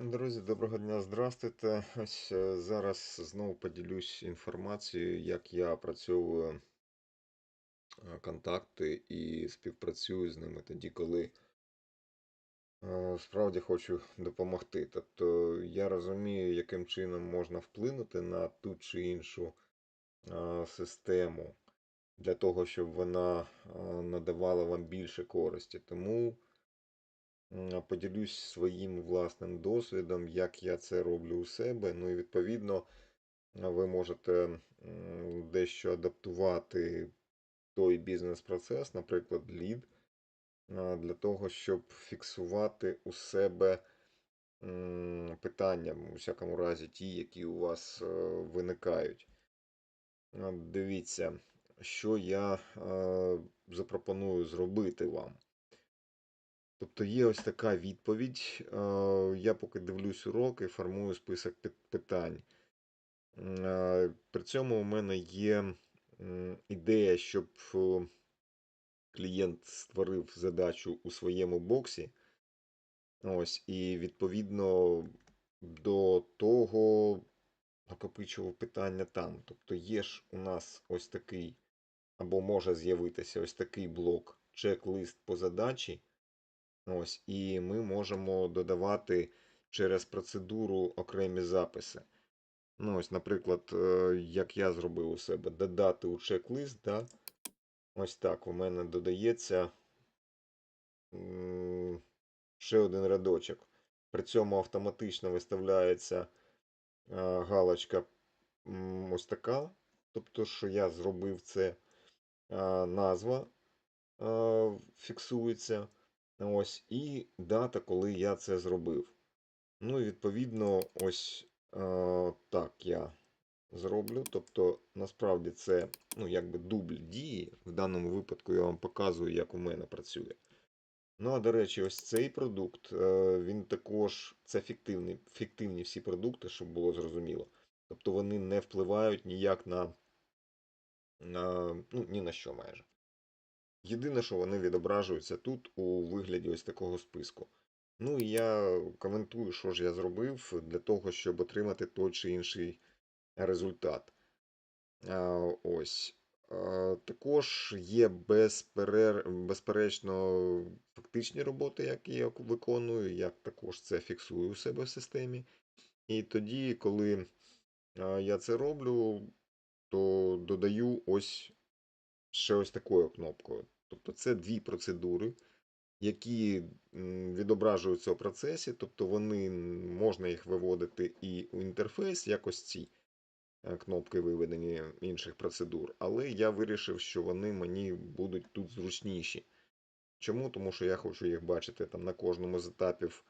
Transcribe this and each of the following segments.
Друзі, доброго дня, здрастуйте. Ось е, зараз знову поділюсь інформацією, як я опрацьовую е, контакти і співпрацюю з ними тоді, коли е, справді хочу допомогти. Тобто я розумію, яким чином можна вплинути на ту чи іншу систему для того, щоб вона надавала вам більше користі. Тому поділюсь своїм власним досвідом, як я це роблю у себе. Ну і відповідно ви можете дещо адаптувати той бізнес-процес, наприклад, лід, для того, щоб фіксувати у себе питання, у всякому разі, ті, які у вас е, виникають. Дивіться, що я е, запропоную зробити вам. Тобто є ось така відповідь. Я поки дивлюсь уроки, формую список питань. При цьому у мене є ідея, щоб клієнт створив задачу у своєму боксі. Ось, і відповідно до того накопичував питання там. Тобто є ж у нас ось такий, або може з'явитися ось такий блок, чек-лист по задачі. Ось, і ми можемо додавати через процедуру окремі записи. Ну, ось, наприклад, е, як я зробив у себе, додати у чек-лист, да? ось так у мене додається ще один рядочок. При цьому автоматично виставляється е, галочка ось така. Тобто, що я зробив це, е, назва фіксується. Ось, і дата, коли я це зробив. Ну і відповідно, ось е, так я зроблю. Тобто, насправді це ну, якби дубль дії. В даному випадку я вам показую, як у мене працює. Ну, а до речі, ось цей продукт, е, він також це фіктивний, фіктивні всі продукти, щоб було зрозуміло. Тобто вони не впливають ніяк на, на ну, ні на що майже. Єдине, що вони відображуються тут у вигляді ось такого списку. Ну і я коментую, що ж я зробив для того, щоб отримати той чи інший результат. Ось. Також є безперер... безперечно фактичні роботи, які я виконую. Я також це фіксую у себе в системі. І тоді, коли я це роблю, то додаю ось ще ось такою кнопкою. Тобто це дві процедури, які відображуються у процесі, тобто вони можна їх виводити і у інтерфейс, як ось ці е, кнопки виведені інших процедур, але я вирішив, що вони мені будуть тут зручніші. Чому? Тому що я хочу їх бачити там на кожному з етапів,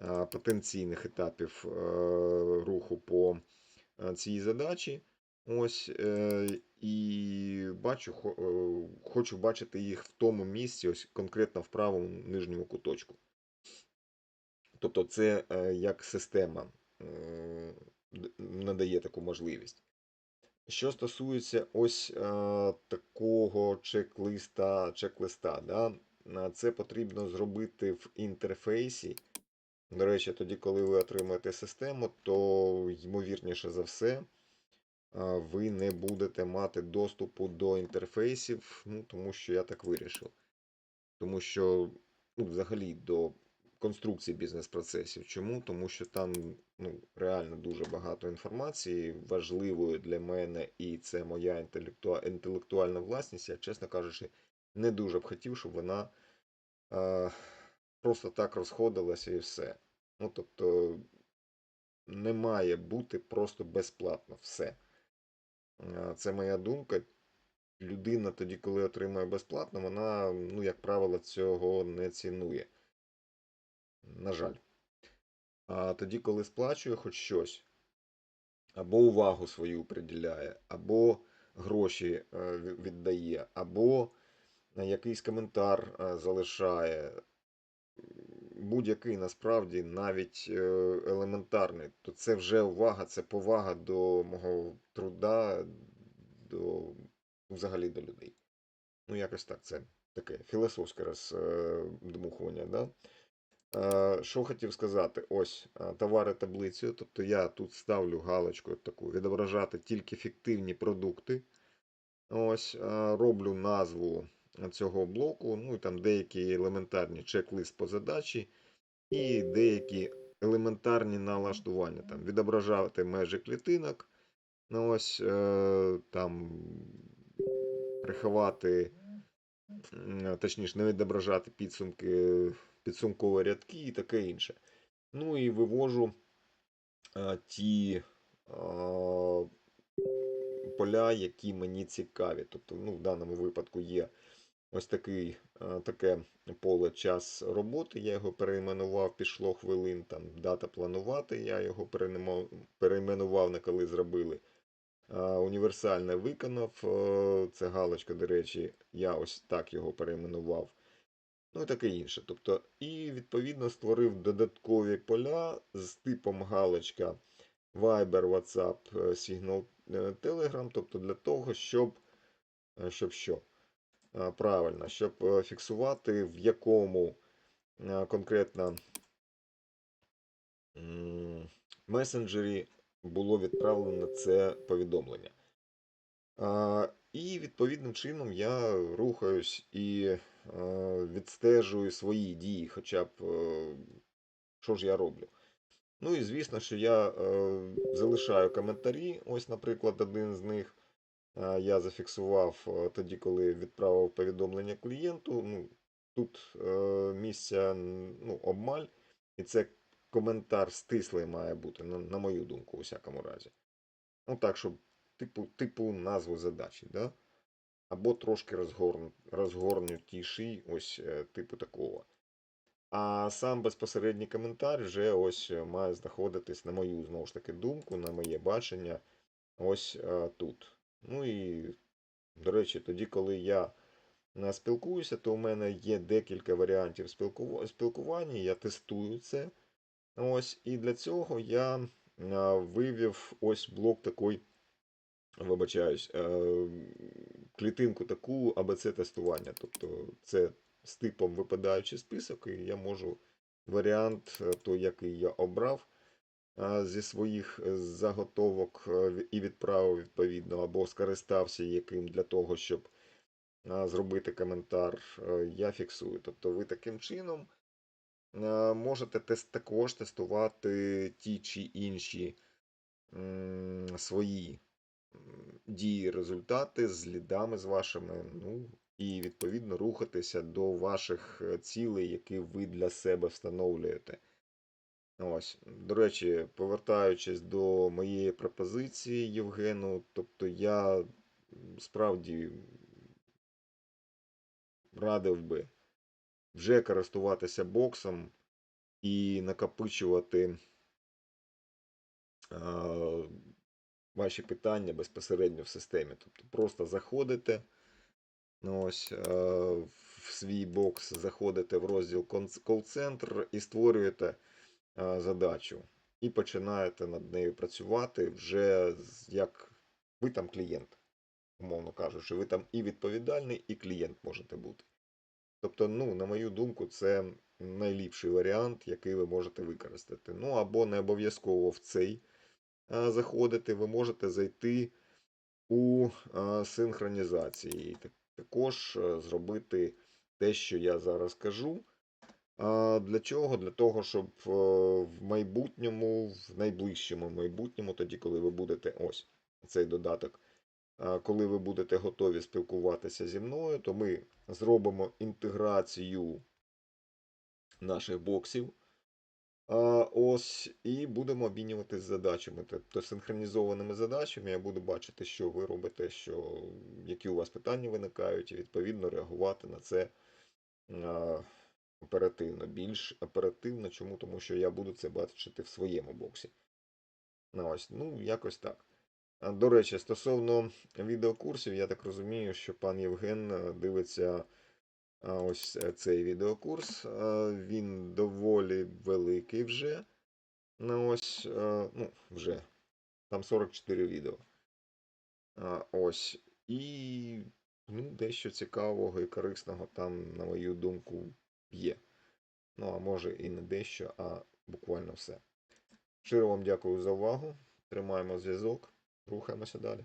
е, потенційних етапів е, руху по цій задачі. Ось, і бачу, е, хочу бачити їх в тому місці, ось конкретно в правому нижньому куточку. Тобто це е, як система м, надає таку можливість. Що стосується ось е, такого чек-листа, чек-листа, да, е, це потрібно зробити в інтерфейсі. До речі, тоді, коли ви отримаєте систему, то ймовірніше за все, ви не будете мати доступу до інтерфейсів, ну, тому що я так вирішив. Тому що, ну, взагалі, до конструкції бізнес-процесів. Чому? Тому що там ну, реально дуже багато інформації, важливої для мене, і це моя інтелектуа... інтелектуальна власність. Я, чесно кажучи, не дуже б хотів, щоб вона е, просто так розходилася і все. Ну, тобто, не має бути просто безплатно все. Е, Це моя думка. Людина тоді, коли отримує безплатно, вона, ну, як правило, цього не цінує. На жаль. А тоді, коли сплачує хоч щось, або увагу свою приділяє, або гроші е, віддає, або е, якийсь коментар залишає, будь-який насправді навіть е, елементарний, то це вже увага, це повага до мого труда, до взагалі до людей. Ну, якось так, це таке філософське роздмухування, да? Е, Що хотів сказати? Ось е, товари таблицею. Тобто я тут ставлю галочку таку, відображати тільки фіктивні продукти. Ось, е, роблю назву цього блоку, ну і там деякі елементарні чек-лист по задачі і деякі елементарні налаштування. Там відображати межі клітинок. Ну ось е, там приховати, точніше, не відображати підсумки, підсумкові рядки і таке інше. Ну і вивожу е, ті е, поля, які мені цікаві. Тобто, ну, в даному випадку є ось такий, е, таке поле час роботи. Я його перейменував, пішло хвилин, там дата планувати, я його перейменував, на коли зробили. Е, Універсальне виконав. е, Це галочка, до речі, я ось так його перейменував. Ну і таке інше. Тобто, і відповідно створив додаткові поля з типом галочка Viber, WhatsApp, Signal, Telegram. Тобто для того, щоб, щоб що? Е, Правильно, щоб е, фіксувати, в якому е, конкретно месенджері було відправлено це повідомлення. І відповідним чином я рухаюсь і відстежую свої дії, хоча б що ж я роблю. Ну і звісно, що я залишаю коментарі. Ось, наприклад, один з них я зафіксував е, тоді, коли відправив повідомлення клієнту. Ну, тут е, місця ну, обмаль, і це коментар стислий має бути, на, на мою думку, у всякому разі. Ну так, щоб типу, типу назву задачі, да? або трошки розгорну, розгорнутіший, ось е, типу такого. А сам безпосередній коментар вже ось е, має знаходитись, на мою знову ж таки думку, на моє бачення, ось е, тут. Ну і, до речі, тоді, коли я е, спілкуюся, то у мене є декілька варіантів спілкування, я тестую це. Ось, і для цього я е, вивів ось блок такий, вибачаюсь, е, клітинку таку АБЦ тестування. Тобто це з типом випадаючий список, і я можу варіант, той, який я обрав зі своїх е, заготовок е, і відправив відповідно, або скористався яким для того, щоб зробити коментар, е, я фіксую. Тобто ви таким чином можете також тестувати ті чи інші свої дії, результати з лідами з вашими, ну і відповідно рухатися до ваших цілей, які ви для себе встановлюєте. Ось, до речі, повертаючись до моєї пропозиції Євгену, тобто я справді радив би вже користуватися боксом і накопичувати а, ваші питання безпосередньо в системі. Тобто просто заходите ну, ось, е, в свій бокс, заходите в розділ кол-центр і створюєте задачу. І починаєте над нею працювати вже як ви там клієнт, умовно кажучи, ви там і відповідальний, і клієнт можете бути. Тобто, ну, на мою думку, це найліпший варіант, який ви можете використати. Ну, або не обов'язково в цей а, заходити, ви можете зайти у а, синхронізації. Також е, зробити те, що я зараз кажу. Для чого? Для того, щоб е, в майбутньому, в найближчому майбутньому, тоді, коли ви будете ось цей додаток, коли ви будете готові спілкуватися зі мною, то ми зробимо інтеграцію наших боксів. Ось, і будемо обмінюватися задачами. Тобто синхронізованими задачами я буду бачити, що ви робите, що, які у вас питання виникають, і відповідно реагувати на це оперативно. Більш оперативно. Чому? Тому що я буду це бачити в своєму боксі. Ну, ось, ну, якось так. До речі, стосовно відеокурсів, я так розумію, що пан Євген е, дивиться ось е, цей відеокурс. Він доволі великий вже. Ну, ось, е, ну, вже. Там 44 відео. Ось. І ну, дещо цікавого і корисного там, на мою думку, є. Ну, а може і не дещо, а буквально все. Щиро вам дякую за увагу. Тримаємо зв'язок, рухаємося далі.